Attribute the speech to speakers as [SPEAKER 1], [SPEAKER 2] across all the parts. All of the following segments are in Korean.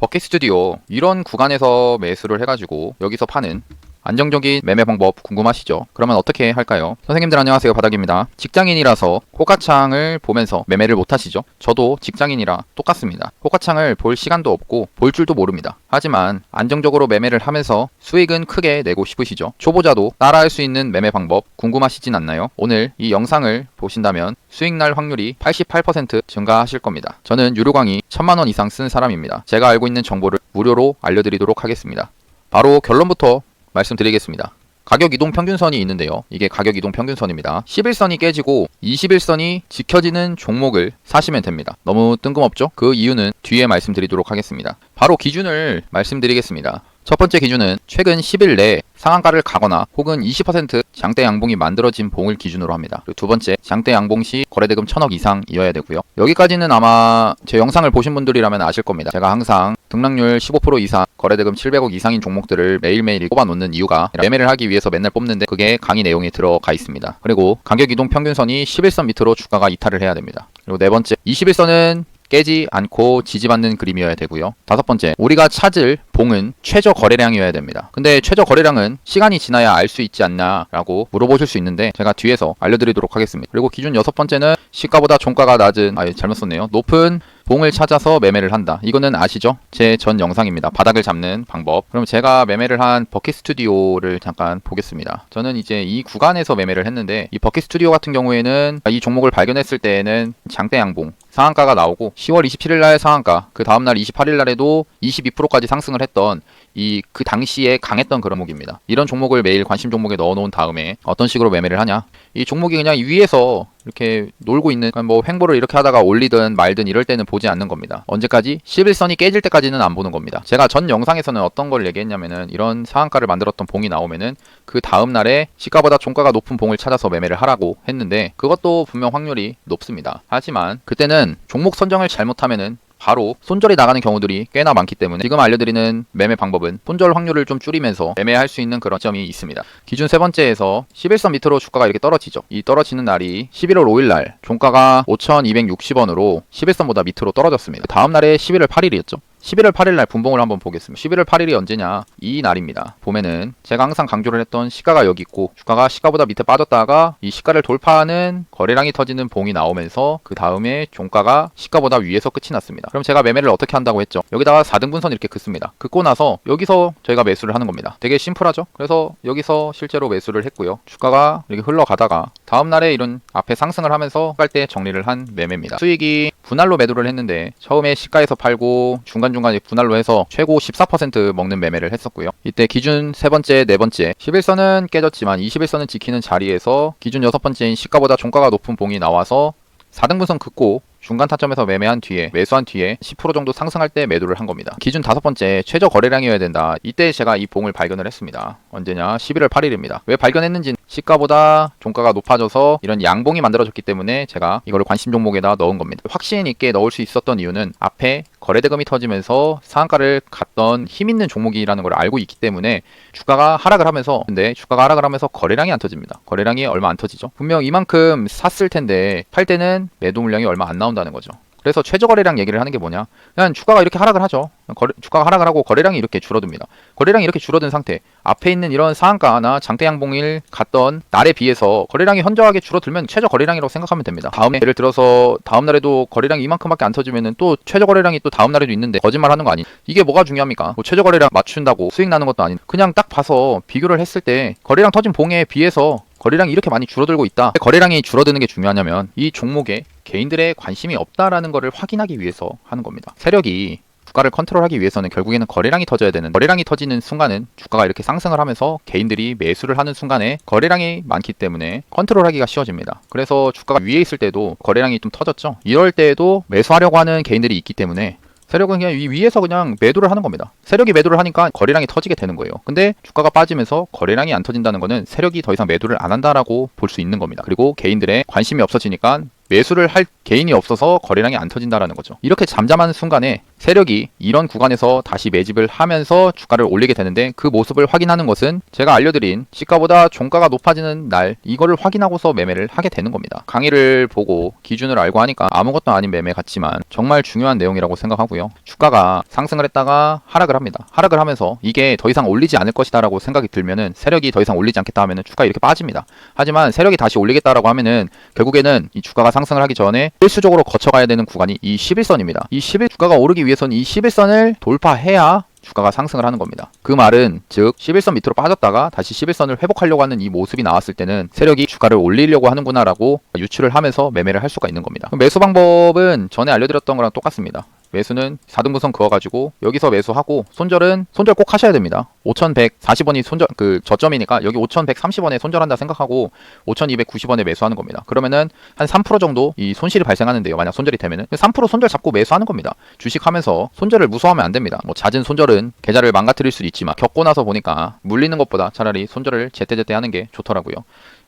[SPEAKER 1] 버킷 스튜디오 이런 구간에서 매수를 해가지고 여기서 파는 안정적인 매매 방법 궁금하시죠? 그러면 어떻게 할까요? 선생님들 안녕하세요 바닥입니다. 직장인이라서 호가창을 보면서 매매를 못 하시죠? 저도 직장인이라 똑같습니다. 호가창을 볼 시간도 없고 볼 줄도 모릅니다. 하지만 안정적으로 매매를 하면서 수익은 크게 내고 싶으시죠? 초보자도 따라할 수 있는 매매 방법 궁금하시진 않나요? 오늘 이 영상을 보신다면 수익 날 확률이 88% 증가하실 겁니다. 저는 유료 강의 1000만 원 이상 쓴 사람입니다. 제가 알고 있는 정보를 무료로 알려드리도록 하겠습니다. 바로 결론부터 말씀드리겠습니다. 가격 이동 평균선이 있는데요. 이게 가격 이동 평균선입니다. 11선이 깨지고 21선이 지켜지는 종목을 사시면 됩니다. 너무 뜬금없죠? 그 이유는 뒤에 말씀드리도록 하겠습니다. 바로 기준을 말씀드리겠습니다. 첫 번째 기준은 최근 10일 내에 상한가를 가거나 혹은 20% 장대 양봉이 만들어진 봉을 기준으로 합니다. 그리고 두 번째, 장대 양봉 시 거래대금 1000억 이상이어야 되고요. 여기까지는 아마 제 영상을 보신 분들이라면 아실 겁니다. 제가 항상 등락률 15% 이상, 거래대금 700억 이상인 종목들을 매일매일 뽑아놓는 이유가 매매를 하기 위해서 맨날 뽑는데 그게 강의 내용에 들어가 있습니다. 그리고 가격 이동 평균선이 11선 밑으로 주가가 이탈을 해야 됩니다. 그리고 네 번째, 21선은 깨지 않고 지지받는 그림이어야 되고요. 다섯 번째, 우리가 찾을 봉은 최저 거래량이어야 됩니다. 근데 최저 거래량은 시간이 지나야 알 수 있지 않나라고 물어보실 수 있는데 제가 뒤에서 알려드리도록 하겠습니다. 그리고 기준 여섯 번째는 시가보다 종가가 낮은, 아, 잘못 썼네요. 높은 봉을 찾아서 매매를 한다. 이거는 아시죠? 제 전 영상입니다. 바닥을 잡는 방법. 그럼 제가 매매를 한 버킷 스튜디오를 잠깐 보겠습니다. 저는 이제 이 구간에서 매매를 했는데 이 버킷 스튜디오 같은 경우에는 이 종목을 발견했을 때에는 장대 양봉 상한가가 나오고 10월 27일 날 상한가 그 다음 날 28일 날에도 22%까지 상승을 했던 이 그 당시에 강했던 그런 종목입니다. 이런 종목을 매일 관심 종목에 넣어 놓은 다음에 어떤 식으로 매매를 하냐? 이 종목이 그냥 위에서 이렇게 놀고 있는 그러니까 뭐 횡보를 이렇게 하다가 올리든 말든 이럴 때는 보지 않는 겁니다. 언제까지? 11선이 깨질 때까지는 안 보는 겁니다. 제가 전 영상에서는 어떤 걸 얘기했냐면은 이런 상한가를 만들었던 봉이 나오면은 그 다음 날에 시가보다 종가가 높은 봉을 찾아서 매매를 하라고 했는데 그것도 분명 확률이 높습니다. 하지만 그때는 종목 선정을 잘못하면은 바로 손절이 나가는 경우들이 꽤나 많기 때문에 지금 알려드리는 매매 방법은 손절 확률을 좀 줄이면서 매매할 수 있는 그런 점이 있습니다. 기준 세 번째에서 11선 밑으로 주가가 이렇게 떨어지죠. 이 떨어지는 날이 11월 5일 날 종가가 5,260원으로 11선보다 밑으로 떨어졌습니다. 다음 날에 11월 8일이었죠. 11월 8일 날 분봉을 한번 보겠습니다. 11월 8일이 언제냐? 이 날입니다. 보면은 제가 항상 강조를 했던 시가가 여기 있고 주가가 시가보다 밑에 빠졌다가 이 시가를 돌파하는 거래량이 터지는 봉이 나오면서 그 다음에 종가가 시가보다 위에서 끝이 났습니다. 그럼 제가 매매를 어떻게 한다고 했죠? 여기다가 4등분선 이렇게 긋습니다. 긋고 나서 여기서 저희가 매수를 하는 겁니다. 되게 심플하죠? 그래서 여기서 실제로 매수를 했고요. 주가가 이렇게 흘러가다가 다음 날에 이런 앞에 상승을 하면서 갈 때 정리를 한 매매입니다. 수익이 분할로 매도를 했는데 처음에 시가에서 팔고 중간 중간에 분할로 해서 최고 14% 먹는 매매를 했었고요. 이때 기준 세 번째, 네 번째 11선은 깨졌지만 21선은 지키는 자리에서 기준 여섯 번째인 시가보다 종가가 높은 봉이 나와서 4등분선 긋고 중간 타점에서 매매한 뒤에 매수한 뒤에 10% 정도 상승할 때 매도를 한 겁니다. 기준 다섯 번째 최저 거래량이어야 된다. 이때 제가 이 봉을 발견을 했습니다. 언제냐? 11월 8일입니다. 왜 발견했는지 시가보다 종가가 높아져서 이런 양봉이 만들어졌기 때문에 제가 이거를 관심 종목에다 넣은 겁니다. 확신 있게 넣을 수 있었던 이유는 앞에 거래대금이 터지면서 상한가를 갔던 힘 있는 종목이라는 걸 알고 있기 때문에 주가가 하락을 하면서 근데 주가가 하락을 하면서 거래량이 안 터집니다. 거래량이 얼마 안 터지죠. 분명 이만큼 샀을 텐데 팔 때는 매도 물량이 얼마 안 나 온다는 거죠. 그래서 최저 거래량 얘기를 하는 게 뭐냐? 그냥 주가가 이렇게 하락을 하죠. 거래, 주가가 하락을 하고 거래량이 이렇게 줄어듭니다. 거래량이 이렇게 줄어든 상태. 앞에 있는 이런 상한가나 장대 양봉일 갔던 날에 비해서 거래량이 현저하게 줄어들면 최저 거래량이라고 생각하면 됩니다. 다음에 예를 들어서 다음 날에도 거래량이 이만큼밖에 안 터지면은 또 최저 거래량이 또 다음 날에도 있는데 거짓말 하는 거 아니? 이게 뭐가 중요합니까? 뭐 최저 거래량 맞춘다고 수익 나는 것도 아닌. 그냥 딱 봐서 비교를 했을 때 거래량 터진 봉에 비해서 거래량이 이렇게 많이 줄어들고 있다. 거래량이 줄어드는 게 중요하냐면 이 종목에 개인들의 관심이 없다라는 것을 확인하기 위해서 하는 겁니다. 세력이 주가를 컨트롤하기 위해서는 결국에는 거래량이 터져야 되는 거래량이 터지는 순간은 주가가 이렇게 상승을 하면서 개인들이 매수를 하는 순간에 거래량이 많기 때문에 컨트롤하기가 쉬워집니다. 그래서 주가가 위에 있을 때도 거래량이 좀 터졌죠. 이럴 때에도 매수하려고 하는 개인들이 있기 때문에 세력은 그냥 위, 위에서 그냥 매도를 하는 겁니다. 세력이 매도를 하니까 거래량이 터지게 되는 거예요. 근데 주가가 빠지면서 거래량이 안 터진다는 거는 세력이 더 이상 매도를 안 한다라고 볼 수 있는 겁니다. 그리고 개인들의 관심이 없어지니까 매수를 할 개인이 없어서 거래량이 안 터진다라는 거죠. 이렇게 잠잠한 순간에 세력이 이런 구간에서 다시 매집을 하면서 주가를 올리게 되는데 그 모습을 확인하는 것은 제가 알려드린 시가보다 종가가 높아지는 날 이거를 확인하고서 매매를 하게 되는 겁니다. 강의를 보고 기준을 알고 하니까 아무것도 아닌 매매 같지만 정말 중요한 내용이라고 생각하고요. 주가가 상승을 했다가 하락을 합니다. 하락을 하면서 이게 더 이상 올리지 않을 것이다라고 생각이 들면은 세력이 더 이상 올리지 않겠다 하면은 주가 이렇게 빠집니다. 하지만 세력이 다시 올리겠다라고 하면은 결국에는 이 주가가 상승을 하기 전에 필수적으로 거쳐가야 되는 구간이 이 11선입니다. 이 11 주가가 오르기 위해 서는 이 11선을 돌파해야 주가가 상승을 하는 겁니다. 그 말은 즉 11선 밑으로 빠졌다가 다시 11선을 회복하려고 하는 이 모습이 나왔을 때는 세력이 주가를 올리려고 하는구나라고 유추를 하면서 매매를 할 수가 있는 겁니다. 매수 방법은 전에 알려드렸던 거랑 똑같습니다. 매수는 4등분선 그어가지고 여기서 매수하고 손절은 손절 꼭 하셔야 됩니다. 5,140원이 손절 그 저점이니까 여기 5,130원에 손절한다 생각하고 5,290원에 매수하는 겁니다. 그러면은 한 3% 정도 이 손실이 발생하는데요. 만약 손절이 되면은 3% 손절 잡고 매수하는 겁니다. 주식하면서 손절을 무서워하면 안 됩니다. 뭐 잦은 손절은 계좌를 망가뜨릴 수도 있지만 겪고 나서 보니까 물리는 것보다 차라리 손절을 제때제때 하는 게 좋더라고요.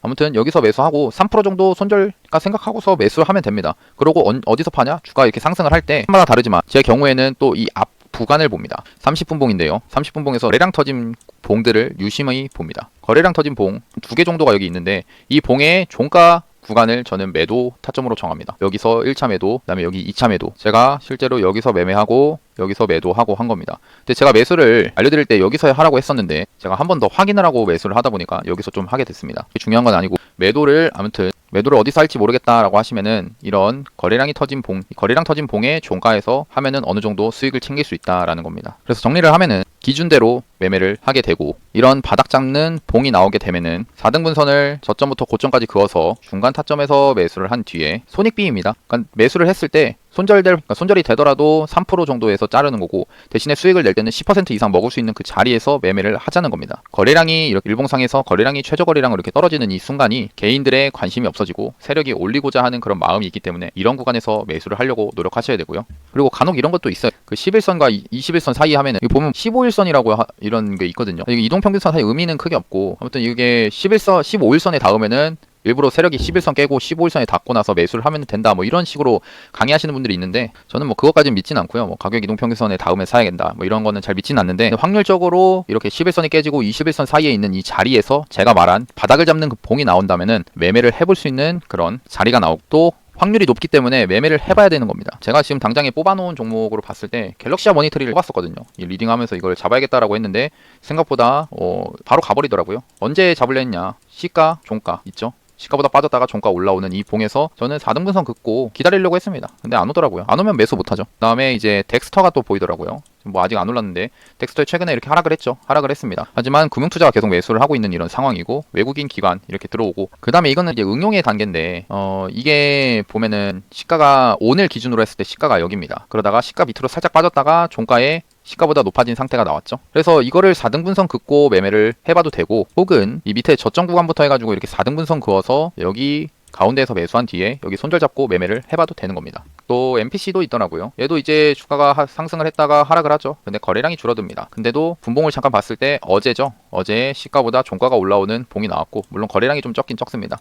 [SPEAKER 1] 아무튼 여기서 매수하고 3% 정도 손절가 생각하고서 매수를 하면 됩니다. 그리고 어, 어디서 파냐? 주가 이렇게 상승을 할 때 마다 다르지만 제 경우에는 또 이앞 구간을 봅니다. 30분 봉인데요. 30분 봉에서 거래량 터진 봉들을 유심히 봅니다. 거래량 터진 봉 두 개 정도가 여기 있는데 이 봉의 종가 구간을 저는 매도 타점으로 정합니다. 여기서 1차 매도, 그다음에 여기 2차 매도. 제가 실제로 여기서 매매하고 여기서 매도하고 한 겁니다. 근데 제가 매수를 알려드릴 때 여기서 하라고 했었는데 제가 한 번 더 확인을 하고 매수를 하다 보니까 여기서 좀 하게 됐습니다. 중요한 건 아니고 매도를 아무튼 매도를 어디서 할지 모르겠다라고 하시면은 이런 거래량이 터진 봉, 이 거래량 터진 봉의 종가에서 하면은 어느 정도 수익을 챙길 수 있다라는 겁니다. 그래서 정리를 하면은 기준대로 매매를 하게 되고 이런 바닥 잡는 봉이 나오게 되면은 4등분선을 저점부터 고점까지 그어서 중간 타점에서 매수를 한 뒤에 손익비입니다. 그러니까 매수를 했을 때 손절될 그러니까 손절이 되더라도 3% 정도에서 자르는 거고 대신에 수익을 낼 때는 10% 이상 먹을 수 있는 그 자리에서 매매를 하자는 겁니다. 거래량이 이렇게 일봉상에서 거래량이 최저 거래량으로 이렇게 떨어지는 이 순간이 개인들의 관심이 없어 지고 세력이 올리고자 하는 그런 마음이 있기 때문에 이런 구간에서 매수를 하려고 노력하셔야 되고요. 그리고 간혹 이런 것도 있어요. 그 11선과 21선 사이 하면은 여기 보면 15일선이라고 하, 이런 게 있거든요. 이동평균선 사이 의미는 크게 없고 아무튼 이게 11선, 15일선에 닿으면은 일부러 세력이 11선 깨고 15일선에 닿고 나서 매수를 하면 된다 뭐 이런 식으로 강의하시는 분들이 있는데 저는 뭐 그것까지는 믿진 않고요 뭐 가격 이동 평균선에 닿으면 사야 된다 뭐 이런 거는 잘 믿진 않는데 확률적으로 이렇게 11선이 깨지고 21선 사이에 있는 이 자리에서 제가 말한 바닥을 잡는 그 봉이 나온다면은 매매를 해볼 수 있는 그런 자리가 나오고 또 확률이 높기 때문에 매매를 해봐야 되는 겁니다. 제가 지금 당장에 뽑아놓은 종목으로 봤을 때 갤럭시아 모니터리를 뽑았었거든요. 이 리딩하면서 이걸 잡아야겠다라고 했는데 생각보다 어, 바로 가버리더라고요. 언제 잡으려 했냐? 시가, 종가 있죠? 시가보다 빠졌다가 종가 올라오는 이 봉에서 저는 4등분선 긋고 기다리려고 했습니다. 근데 안 오더라고요. 안 오면 매수 못하죠. 그다음에 이제 덱스터가 또 보이더라고요. 뭐 아직 안 올랐는데 덱스터에 최근에 이렇게 하락을 했죠. 하락을 했습니다. 하지만 금융투자가 계속 매수를 하고 있는 이런 상황이고 외국인 기관 이렇게 들어오고 그 다음에 이거는 이제 응용의 단계인데 어 이게 보면은 시가가 오늘 기준으로 했을 때 시가가 여기입니다. 그러다가 시가 밑으로 살짝 빠졌다가 종가에 시가보다 높아진 상태가 나왔죠. 그래서 이거를 4등분선 긋고 매매를 해봐도 되고 혹은 이 밑에 저점 구간부터 해가지고 이렇게 4등분선 그어서 여기 가운데에서 매수한 뒤에 여기 손절 잡고 매매를 해봐도 되는 겁니다. 또 NPC도 있더라고요. 얘도 이제 주가가 하- 상승을 했다가 하락을 하죠. 근데 거래량이 줄어듭니다. 근데도 분봉을 잠깐 봤을 때 어제죠. 어제 시가보다 종가가 올라오는 봉이 나왔고 물론 거래량이 좀 적긴 적습니다.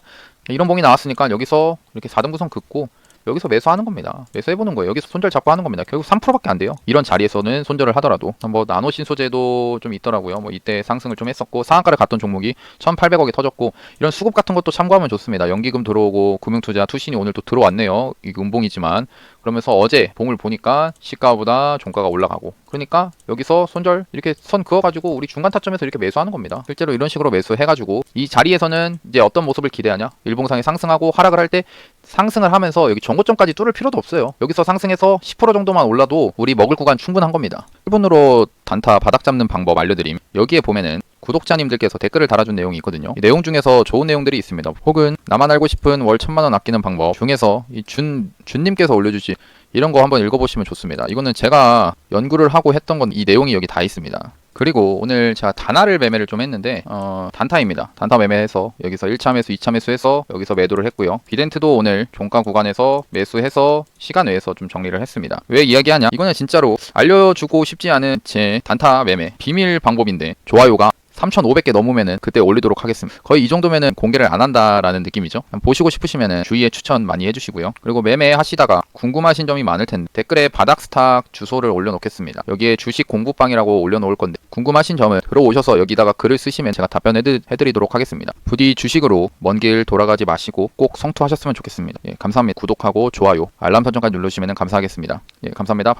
[SPEAKER 1] 이런 봉이 나왔으니까 여기서 이렇게 4등분선 긋고 여기서 매수하는 겁니다. 매수해보는 거예요. 여기서 손절 잡고 하는 겁니다. 결국 3%밖에 안 돼요. 이런 자리에서는 손절을 하더라도 뭐 나노 신소재도 좀 있더라고요. 뭐 이때 상승을 좀 했었고 상한가를 갔던 종목이 1,800억이 터졌고 이런 수급 같은 것도 참고하면 좋습니다. 연기금 들어오고 금융투자 투신이 오늘 또 들어왔네요. 이 음봉이지만 그러면서 어제 봉을 보니까 시가보다 종가가 올라가고 그러니까 여기서 손절 이렇게 선 그어가지고 우리 중간 타점에서 이렇게 매수하는 겁니다. 실제로 이런 식으로 매수해가지고 이 자리에서는 이제 어떤 모습을 기대하냐 일봉상이 상승하고 하락을 할 때 상승을 하면서 여기 정고점까지 뚫을 필요도 없어요. 여기서 상승해서 10% 정도만 올라도 우리 먹을 구간 충분한 겁니다. 1분으로 단타 바닥 잡는 방법 알려드림. 여기에 보면은 구독자님들께서 댓글을 달아준 내용이 있거든요. 이 내용 중에서 좋은 내용들이 있습니다. 혹은 나만 알고 싶은 월 천만 원 아끼는 방법 중에서 이 준 준님께서 올려주신 이런 거 한번 읽어보시면 좋습니다. 이거는 제가 연구를 하고 했던 건 이 내용이 여기 다 있습니다. 그리고 오늘 제가 단화를 매매를 좀 했는데 어, 단타입니다. 단타 매매해서 여기서 1차 매수, 2차 매수해서 여기서 매도를 했고요. 비덴트도 오늘 종가 구간에서 매수해서 시간 외에서 좀 정리를 했습니다. 왜 이야기하냐? 이거는 진짜로 알려주고 싶지 않은 제 단타 매매 비밀 방법인데 좋아요가 3,500개 넘으면은 그때 올리도록 하겠습니다. 거의 이 정도면은 공개를 안 한다라는 느낌이죠. 보시고 싶으시면은 주위에 추천 많이 해주시고요. 그리고 매매 하시다가 궁금하신 점이 많을 텐데 댓글에 바닥 스탁 주소를 올려놓겠습니다. 여기에 주식 공부방이라고 올려놓을 건데 궁금하신 점을 들어오셔서 여기다가 글을 쓰시면 제가 답변해드리도록 하겠습니다. 부디 주식으로 먼 길 돌아가지 마시고 꼭 성투하셨으면 좋겠습니다. 예, 감사합니다. 구독하고 좋아요, 알람 설정까지 누르시면 감사하겠습니다. 예, 감사합니다.